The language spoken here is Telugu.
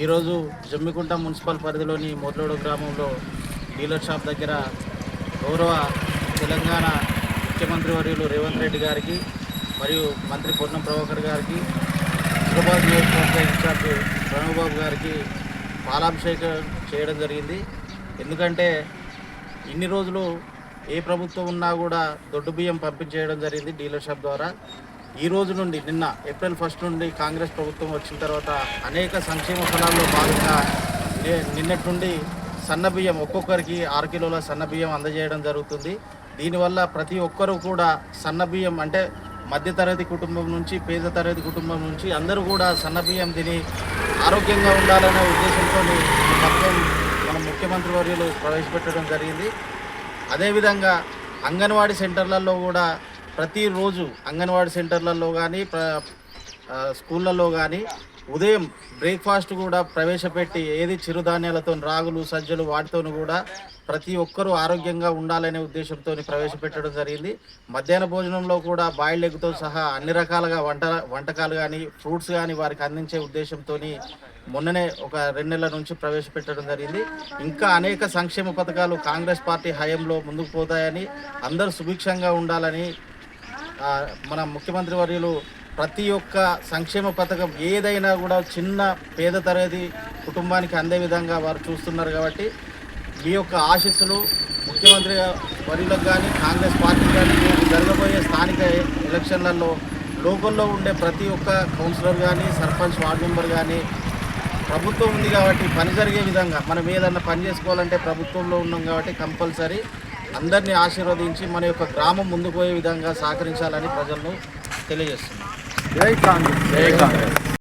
ఈరోజు జమ్మికుంట మున్సిపల్ పరిధిలోని మొదలోడు గ్రామంలో డీలర్ షాప్ దగ్గర గౌరవ తెలంగాణ ముఖ్యమంత్రి వర్యులు రేవంత్ రెడ్డి గారికి మరియు మంత్రి పొన్నం ప్రభాకర్ గారికి హైదరాబాద్ నియోజకవర్గ ఇన్ఛార్జ్ ప్రణవ్బాబు గారికి పాలాభిషేకం చేయడం జరిగింది. ఎందుకంటే ఇన్ని రోజులు ఏ ప్రభుత్వం ఉన్నా కూడా దొడ్డు బియ్యం పంపించేయడం జరిగింది డీలర్ షాప్ ద్వారా. ఈ రోజు నుండి నిన్న ఏప్రిల్ ఫస్ట్ నుండి కాంగ్రెస్ ప్రభుత్వం వచ్చిన తర్వాత అనేక సంక్షేమ ఫలాల్లో భాగంగా నిన్నటి నుండి సన్న బియ్యం ఒక్కొక్కరికి ఆరు కిలోల సన్న బియ్యం అందజేయడం జరుగుతుంది. దీనివల్ల ప్రతి ఒక్కరూ కూడా సన్న బియ్యం అంటే మధ్యతరగతి కుటుంబం నుంచి పేద తరగతి కుటుంబం నుంచి అందరూ కూడా సన్న బియ్యం తిని ఆరోగ్యంగా ఉండాలనే ఉద్దేశంతో ఈ పథకం మన ముఖ్యమంత్రి వర్యులు ప్రవేశపెట్టడం జరిగింది. అదేవిధంగా అంగన్వాడీ సెంటర్లలో కూడా ప్రతిరోజు అంగన్వాడీ సెంటర్లలో కానీ స్కూళ్ళల్లో కానీ ఉదయం బ్రేక్ఫాస్ట్ కూడా ప్రవేశపెట్టి ఏది చిరుధాన్యాలతో రాగులు సజ్జలు వాటితోనూ కూడా ప్రతి ఒక్కరూ ఆరోగ్యంగా ఉండాలనే ఉద్దేశంతో ప్రవేశపెట్టడం జరిగింది. మధ్యాహ్న భోజనంలో కూడా బాయిల్డ్ ఎగ్తో సహా అన్ని రకాలుగా వంట వంటకాలు కానీ ఫ్రూట్స్ కానీ వారికి అందించే ఉద్దేశంతో మొన్ననే ఒక రెండు నెలల నుంచి ప్రవేశపెట్టడం జరిగింది. ఇంకా అనేక సంక్షేమ పథకాలు కాంగ్రెస్ పార్టీ హయాంలో ముందుకు పోతాయని అందరూ సుభిక్షంగా ఉండాలని మన ముఖ్యమంత్రి వర్యులు ప్రతి ఒక్క సంక్షేమ పథకం ఏదైనా కూడా చిన్న పేద తరగతి కుటుంబానికి అందే విధంగా వారు చూస్తున్నారు కాబట్టి మీ యొక్క ఆశీస్సులు ముఖ్యమంత్రి వర్యులకు కానీ కాంగ్రెస్ పార్టీ కానీ జరగబోయే స్థానిక ఎలక్షన్లలో లోకల్లో ఉండే ప్రతి ఒక్క కౌన్సిలర్ కానీ సర్పంచ్ వార్డు మెంబర్ కానీ ప్రభుత్వం ఉంది కాబట్టి పని జరిగే విధంగా మనం ఏదన్నా పని చేసుకోవాలంటే ప్రభుత్వంలో ఉన్నాం కాబట్టి కంపల్సరీ అందరినీ ఆశీర్వదించి మన యొక్క గ్రామం ముందుకు పోయే విధంగా సహకరించాలని ప్రజలను తెలియజేస్తున్నాం. జై కాంగ్రెస్. జై కాంగ్రెస్.